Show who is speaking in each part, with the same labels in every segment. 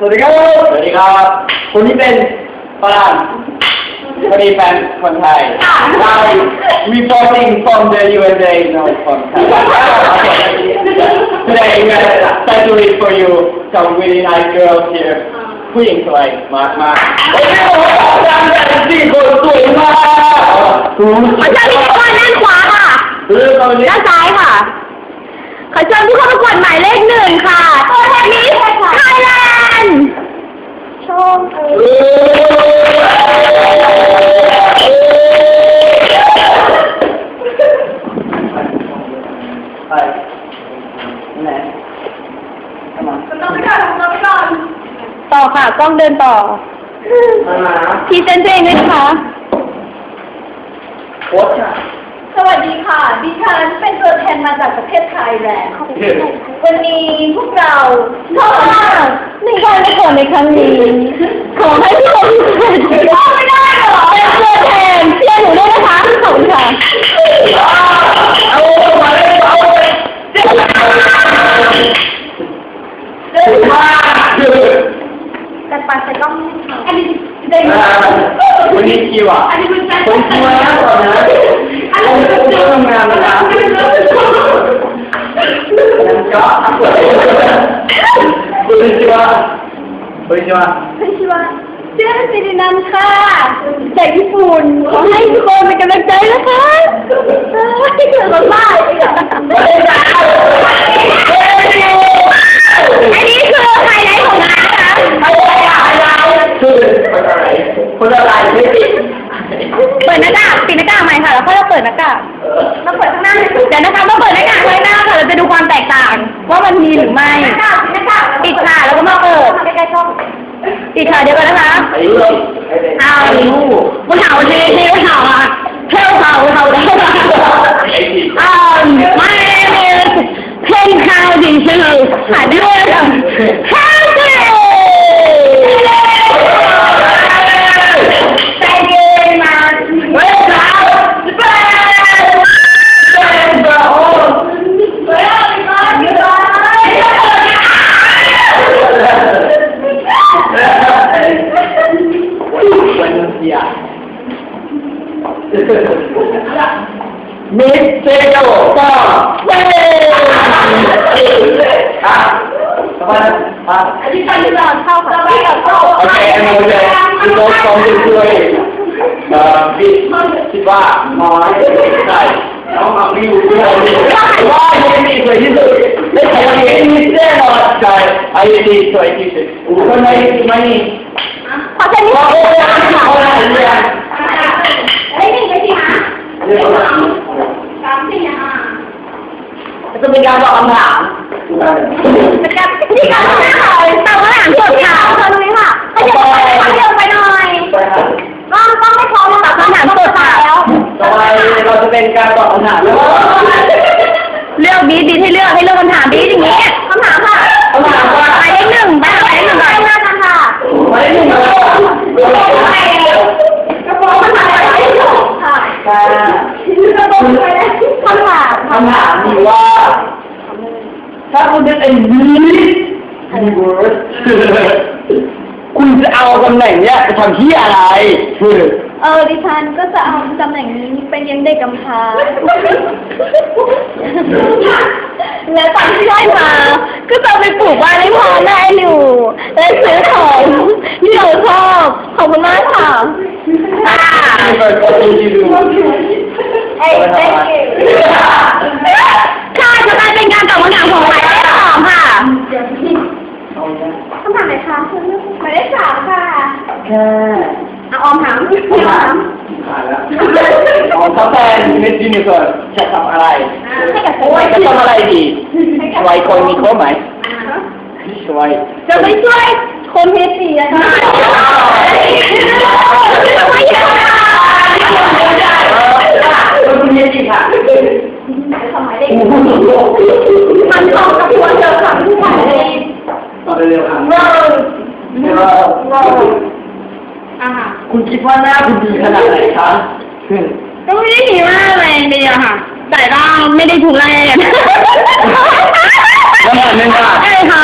Speaker 1: สวัสดีครับ สวัสดีครับคนนี้เป็นฝรั่งคนนี้เป็นคนไทยเรา reporting from the USA no from Thailand today we have surgery for you some really nice girls here ผู้หญิงสวยมากมากโอ้โหดังแต่สี่คนสวยมากคุณ
Speaker 2: ขอเชิญทุกคนด้านขวาค่ะ
Speaker 1: เรื่องตอนนี้
Speaker 2: ด้านซ้ายค่ะขอเชิญผู้เข้าประกวดหมายเลขหนึ่งค่ะตัวแทนนี้ไทยแลนด์ ชมเอ
Speaker 1: เอไปไหนทำไม
Speaker 2: ต้องไปก่อนต้องไปก่อนต่อค่ะกล้องเดินต่อ
Speaker 1: มาหา
Speaker 2: พรีเซนต์ตัวเองด้วยนะคะ
Speaker 1: โค้ชค่ะ
Speaker 3: ส วัสดีค่ะ ดิฉันเป็นตัวแทนมาจากประเทศไทยแลนด์วันนี้พวกเรา
Speaker 2: ขอบคุณค่ะในการประกวดในครั้งนี้ ขอให้ทุกคนเข้าไม่ได้เหรอเป็นตัวแทนเชียร์หนูด้วยนะคะขอบคุณค่ะ
Speaker 1: เอามาเลยเอาไปเจ็บมาก
Speaker 3: แต่ปาแต่ก็ไม่ทำอันนี้ได้ไหม
Speaker 1: วันนี้คิวอะ
Speaker 3: อันนี้เป็นแฟน
Speaker 1: คนคิวนะก่อนนะ ทำงานนะนั่นก็คุณคิวอะคุณคิวอะ
Speaker 3: คุณชิวะ
Speaker 2: เชื่อสิรินันท์ค่ะจากญี่ปุ่นขอให้ทุกคนเป็นกำลังใจนะคะที่เกิดมาบ้านอันนี้คือไฮไลท์ของงานนะคะ
Speaker 1: คืออะไรคนอะไรไม่ติด
Speaker 2: เปิดหน้ากากปิดหน้ากากใหม่ ดหน้ากาก
Speaker 3: มาเปิดข้างหน้าเลย
Speaker 2: เดี๋ยวนะคะมาเปิดหน้ากากไว้หน้าค่ะเราจะดูความแตกต่าง ว่ามันมีหรือไม่
Speaker 3: หน้ากากหน้ากาก
Speaker 2: ปิดค่ะแล้วก็มาเปิด
Speaker 3: ใกล้ๆกล้อง
Speaker 2: ปิดค่ะเดี๋ยวก่อนนะคะ
Speaker 1: ไอ้ลูก
Speaker 2: เอา
Speaker 1: ไอ้ลูก
Speaker 2: ผู้ถามวันนี้ที่ผู้ถามอะเท่าเขาเขาได้
Speaker 1: ไอ้ที่
Speaker 2: อ่าไม่เพลงข่าวดีชื่อหาด้วยค่ะ
Speaker 1: Miss Sejo, come. Ah, come on. Ah.
Speaker 3: ดิฉันจะเข้าค่ะเข้า
Speaker 1: Okay, and over there, you go from this way. เอ่อพี่คิดว่าน้อยใช่น้องมาวิวที่เราดีว่ายังมีสวยที่สุดไม่ใช่ยังมีแน่นอนใช่ไอ้ดีสวยที่สุดคนไหนไม่
Speaker 2: ขอเชิญนิด
Speaker 1: ก็
Speaker 2: นึ
Speaker 1: โอ้
Speaker 2: ง
Speaker 1: ย
Speaker 2: ค่ะ
Speaker 1: เอาละเรียน
Speaker 3: ไอ้นี่ไอ้ที่หา
Speaker 1: เรียน
Speaker 3: สามสี่ห้า
Speaker 1: จะเป็นการตอบคำถาม
Speaker 2: เป็นการที่การทำหน้าค่ะตามคำถามสดค่ะตรงนี้ค่ะขยับไปขยับไปหน่อย
Speaker 1: ไปครับ
Speaker 2: ต้องต้องไม่พร้อมตอบคำถามสดค่ะแล้ว
Speaker 1: ต่อไปเราจะเป็นการตอบคำถาม
Speaker 2: เลือกบีบีให้เลือกให้เลือกคำถามบีอย่างนี้คำถามค่ะ
Speaker 1: คำถามว่า
Speaker 2: หมายเลขหนึ่งไปหมายเลขหนึ่งไปหน้ากันค่ะ
Speaker 1: ไม่ได้หนึ่งแล้ว
Speaker 3: กระโปรงมันหายไปค่ะ
Speaker 1: ค่ะ
Speaker 3: กระโปรงไปแล้ว
Speaker 2: คำถาม
Speaker 1: คำถามมีว่า ถ้าคุณเป็น ไอ้บีบีเวิร์สคุณจะเอาตำแหน่งเนี้ยไปทำที่อะไรคือ
Speaker 3: เออดิฉันก็จะเอาตำแหน่งนี้ไปเลี้ยงเด็กกำพร้า
Speaker 2: แล้วตอนที่ได้มา ก็จะเอาไปปลูกบ้านให้พ่อแม่อยู่ และซื้อของที่เราชอบ ขอบคุณมากค่ะค่ะ
Speaker 1: ไม่เคยก็ดูดีดู
Speaker 3: เอ้ย thank you
Speaker 2: ค่ะจะกลายเป็นการตอบคำถามของายเลของ คำ
Speaker 3: ถามไหนคะหมายเลขสามค่ะ
Speaker 1: แค่
Speaker 3: เอาออมถามออมถาม
Speaker 1: ผ่านแล้วของเขาแฟนมิสยูนิเวิร์สจะทำอะไร
Speaker 3: ให้กับ
Speaker 1: โอ้ยจะทำอะไรดีสวยคนมีครบไหมสวย
Speaker 2: จะไปช่วยคนเพศสีอะคะไม่ใช่ค่ะ
Speaker 1: คุณมีจริงค่ะ
Speaker 3: มั
Speaker 2: นตรงกับตัวเธอค่ะผู้ชายเลย
Speaker 1: ต่อเร็วๆ ค่ะ
Speaker 3: อ่าฮะ
Speaker 1: คุณคิดว่าหน้าคุณดีขนาดไหนคะ
Speaker 2: ก็ไม่ได้ดีมากเลยเดียวค่ะ แต่ก็ไม่ได้ทุเรศ
Speaker 1: คำถามหนึ่งค่ะ
Speaker 2: อะไรคะ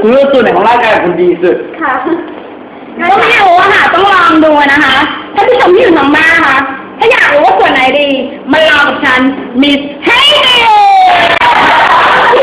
Speaker 1: คุณรู้ส่วนไหนของร่างกายคุณดีสุด
Speaker 3: ค่ะ
Speaker 2: ก็ไม่รู้อะค่ะต้องลองดูนะคะ ถ้าผู้ชมที่อยู่ทางบ้านนะคะถ้าอยากรู้ว่าส่วนไหนดีมาลองกับฉันมิสเฮดิ
Speaker 1: โอเค
Speaker 3: ต้องทำอะไร
Speaker 1: คะว้าย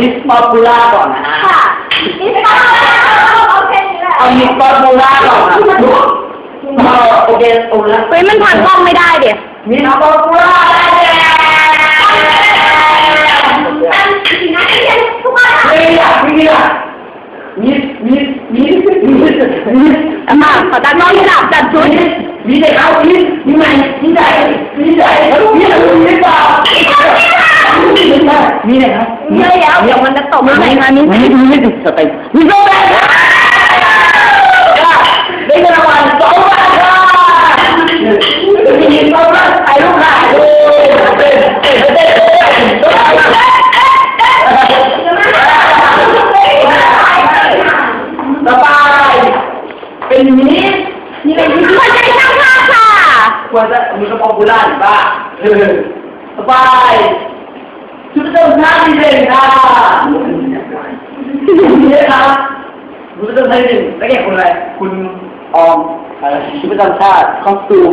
Speaker 3: มิส
Speaker 1: ป๊อปปูล่าก่อนนะฮะ
Speaker 3: ค่ะนี่เป็นการเอาแค่นี้แหละ
Speaker 1: เอามิสป๊อปปูล่าก่อนนะโอเคโอ้แล้ว
Speaker 2: เฮ้ยมันผ่านกล้องไม่ได้เดี๋ยว
Speaker 1: มิสป๊อปปูล่าได้แล้ว
Speaker 3: อันสีนั้นเป็นทุกคนค่ะ
Speaker 1: เฮ้ยอยากมีอะมิสมิสมิสมิสมิส
Speaker 2: มาขอตัดน้องจับจับชุด
Speaker 1: มีเด็กเอามีมีไหมมีใจมีใจมีอะไรมีเปล่า มีเด็กครับ
Speaker 2: เยอะแล้วเดี๋ยวมันจะตกไหนมานี่
Speaker 1: มีมีเด็กสเต็ปมีโซแบนได้เงินรางวัลสองพันค่ะมีสองพันถ่ายรูปค่ะเต้นเต้นเต้นเต้นสบายเป็นมินิ
Speaker 2: นี่เป็นที่คนใจช่างภาพค่ะ
Speaker 1: ควรจะมีกระป๋องกุหลาบบ้าเออสบาย ชุดเจ้าหน้าที่เด่นค่ะนี่ครับชุดเจ้าหน้าที่เด่นแล้วแกคุณอะไรคุณออมอะไรชุดประจำชาติคอสตูม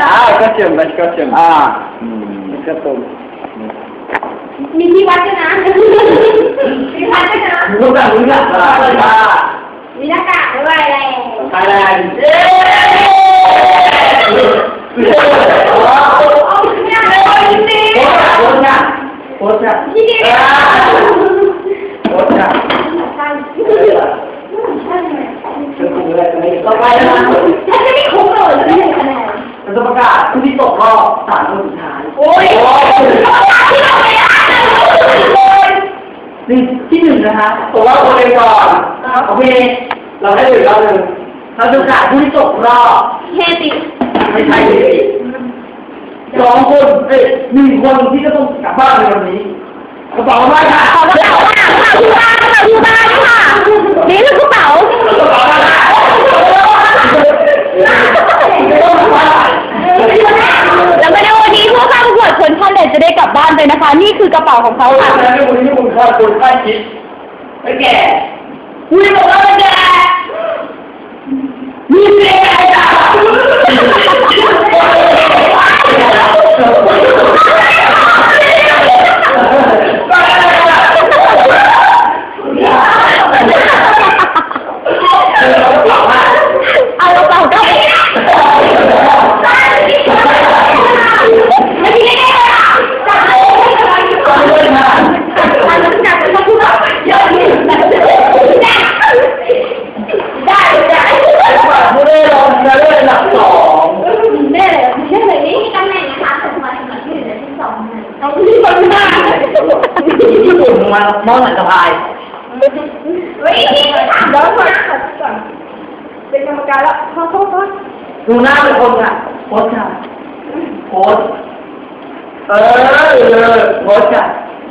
Speaker 1: อ่าก็เจิมไปก็เจิมอ่าอืมก็ตูม
Speaker 3: มีที่วัดด้วยนะมีวัดด้วยนะ
Speaker 1: รู้จักรู้จักอะไรค่ะ
Speaker 3: มีหน้ากากด้วยอะไร
Speaker 1: ไทยแลนด์เย้
Speaker 3: เอาเนี่ย
Speaker 1: โคตร
Speaker 3: ๆที่นี่
Speaker 1: โคตร
Speaker 3: ใช่ใช่
Speaker 1: ต่อไปนะ
Speaker 3: ฉันจะไม่คุ้มเลยไม่ได้คะแนน
Speaker 1: เราจะประกาศผู้ที่ตกรอบสามคนสุดท้าย
Speaker 3: โอ้ยประกาศที่เราไม่ได้เลย
Speaker 1: นี่ที่หนึ่งนะคะตกรอบคนเองก่อนโอเคเราได้เลยรอบหนึ่งเราจะประกาศผู้ที่ตกรอบ
Speaker 3: เฮติ
Speaker 1: ไม่ใช่เลยสองคนเอ้ยหนึ่งคนที่จะต้องกลับบ้านในวันนี้ กระเป๋ามาค่ะ
Speaker 2: ขอกระเป๋าค่ะค่ะที่บ้านค่ะที่บ้านค่ะนี่คือกระเป๋า
Speaker 1: กระเป๋ามาค่ะต้องมา
Speaker 2: แล้วก็ในวันนี้ผู้เข้าประกวดคนท่านเด็ดจะได้กลับบ้านไปนะคะ นี่คือกระเป๋าของเขา
Speaker 1: เอา
Speaker 2: ค่ะ
Speaker 1: ละในวันนี้คุณค่าคุณค่าคิดไม่แก่คุยบอกว่าไม่แก่มีเสี
Speaker 2: นมอ
Speaker 1: งห
Speaker 3: นังสะ
Speaker 1: พาย
Speaker 3: เฮ้ยถามแล้วก่อนก่อนเป็นกรรมการแล้วขอโทษขอ
Speaker 1: ดูหน้าเป็นคนค่ะโพสค่ะโพสเออเออโพสค่ะ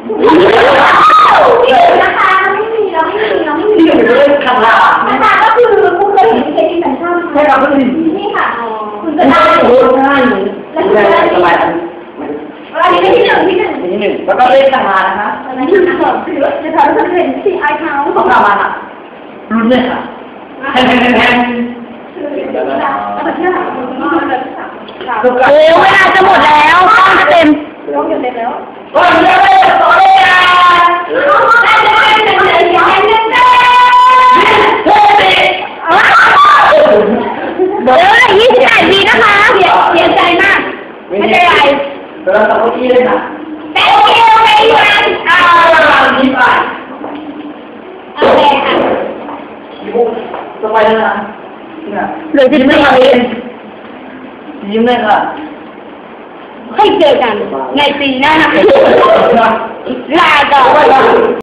Speaker 3: ที่หนึ่งนะคะไม่มีเราไม่มีเราไม่มี
Speaker 1: ที่หนึ่งจะเล่นคาถา
Speaker 3: นะ
Speaker 1: น
Speaker 3: แล้วก็ที่หลังก็จะสามสาม
Speaker 1: ทุกการ
Speaker 2: โอ้เวลาจะหมดแล้วกล้องจะเต็ม
Speaker 3: ต้องอยู่เต็มแล้ว
Speaker 1: ก็เรียกได้ต่อเลยอะ
Speaker 3: ได้ได้ได้ได้ได้ได้ได้
Speaker 1: เฮ้ย
Speaker 2: เดี๋ยวเลยยี่สิบแปดปีนะคะ
Speaker 3: เสียเสียใจมาก
Speaker 1: ไม่ใช่ไรเดินต่อเก้าอี้เลยค่ะ
Speaker 3: แต่โอ เคโอเคอยู่นะ
Speaker 1: อ่านี้ไป
Speaker 3: โอเคค่ะ
Speaker 1: สบายแล้วนะเนี่ย
Speaker 2: เหลือสิบ
Speaker 1: ยิ้ม
Speaker 2: สี่
Speaker 1: ได้ค่ะเองยิ้มได้ค่ะ
Speaker 2: ให้เจอกันในปีหน้า
Speaker 1: นะ
Speaker 2: ลาก่อน